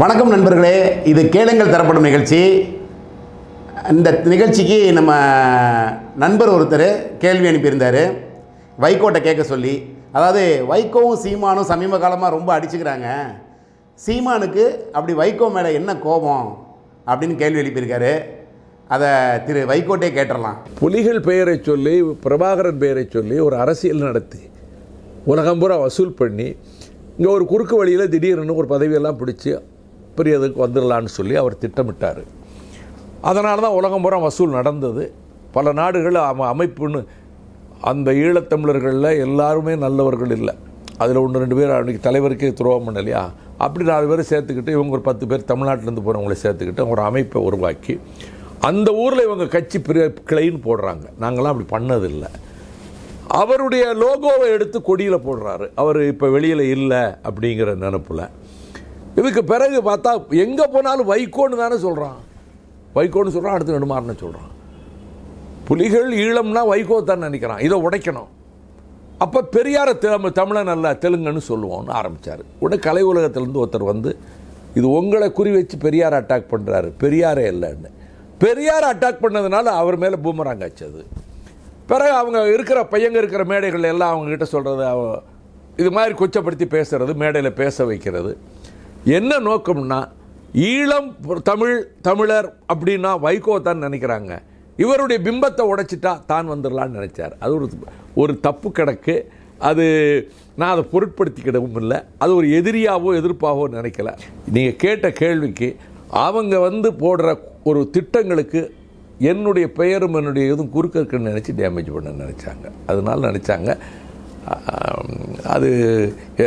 வணக்கம் நண்பர்களே இது கேளுங்கள் தரப்படும் நிகழ்ச்சி. இந்த நிகழ்ச்சிக்கு நம்ம நண்பர் ஒருத்தர் கேள்வி அனுப்பியிருந்தார். வைகோட்டை கேட்க சொல்லி அதாவது வைகோவும் சீமானும் சமீப காலமாக ரொம்ப அடிச்சுக்கிறாங்க. சீமானுக்கு அப்படி வைகோ மேலே என்ன கோபம் அப்படின்னு கேள்வி எழுப்பியிருக்காரு. அதை திரு வைகோட்டே கேட்டுடலாம். புலிகள் பெயரை சொல்லி பிரபாகரன் பெயரை சொல்லி ஒரு அரசியல் நடத்தி உலகம் பூரா வசூல் பண்ணி இங்கே ஒரு குறுக்கு வழியில் திடீர்னு ஒரு பதவியெல்லாம் பிடிச்சி பெரியதுக்கு வந்துடலான்னு சொல்லி அவர் திட்டமிட்டார். அதனால தான் உலகம் பூரா வசூல் நடந்தது. பல நாடுகள் அம அமைப்புன்னு அந்த ஈழத்தமிழர்களில் எல்லாருமே நல்லவர்கள் இல்லை. அதில் ஒன்று ரெண்டு பேர் அன்றைக்கி தலைவருக்கே துரோகம் பண்ணலையா? அப்படி நாலு பேர் சேர்த்துக்கிட்டு இவங்க ஒரு பத்து பேர் தமிழ்நாட்டிலேருந்து போகிறவங்கள சேர்த்துக்கிட்டு ஒரு அமைப்பை உருவாக்கி அந்த ஊரில் இவங்க கட்சி பிரிய கிளைன்னு போடுறாங்க. நாங்களாம் அப்படி பண்ணதில்லை. அவருடைய லோகோவை எடுத்து கொடியில் போடுறாரு. அவர் இப்போ வெளியில் இல்லை அப்படிங்கிற நினப்பில். இதுக்கு பிறகு பார்த்தா எங்கே போனாலும் வைகோன்னு தானே சொல்கிறான் வைகோன்னு சொல்கிறான் அடுத்து நெடுமாறன்னு சொல்கிறான் புலிகள் ஈழம்னா வைகோ தான் நினைக்கிறான். இதை உடைக்கணும். அப்போ பெரியார தமிழ் தமிழன் அல்ல தெலுங்குன்னு சொல்லுவோம்னு ஆரம்பித்தார் உடனே கலை உலகத்திலேருந்து ஒருத்தர் வந்து இது உங்களை குறி வச்சு பெரியார் அட்டாக் பண்ணுறாரு பெரியாரே இல்லைன்னு. பெரியார் அட்டாக் பண்ணதுனால அவர் மேலே பூமராங்க ஆச்சது பிறகு அவங்க இருக்கிற பையங்க இருக்கிற மேடைகள் எல்லாம் அவங்க கிட்ட சொல்கிறது இது மாதிரி கொச்சப்படுத்தி பேசுகிறது மேடையில் பேச வைக்கிறது. என்ன நோக்கம்னா ஈழம் தமிழ் தமிழர் அப்படின்னா வைகோ தான் நினைக்கிறாங்க. இவருடைய பிம்பத்தை உடைச்சிட்டா தான் வந்துடலான்னு நினைச்சார். அது ஒரு ஒரு தப்பு கணக்கு. அது நான் அதை பொருட்படுத்திக்கிடவும் இல்லை. அது ஒரு எதிரியாவோ எதிர்ப்பாகவோ நினைக்கல. நீங்கள் கேட்ட கேள்விக்கு அவங்க வந்து போடுற ஒரு திட்டங்களுக்கு என்னுடைய பெயரும் என்னுடைய இதுவும் குறுக்க இருக்குன்னு நினச்சி டேமேஜ் பண்ண நினச்சாங்க. அதனால நினச்சாங்க. அது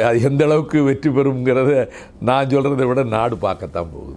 அது எந்த அளவுக்கு வெற்றி பெறுங்கிறத நான் சொல்கிறத விட நாடு பார்க்கத்தான் போகுது.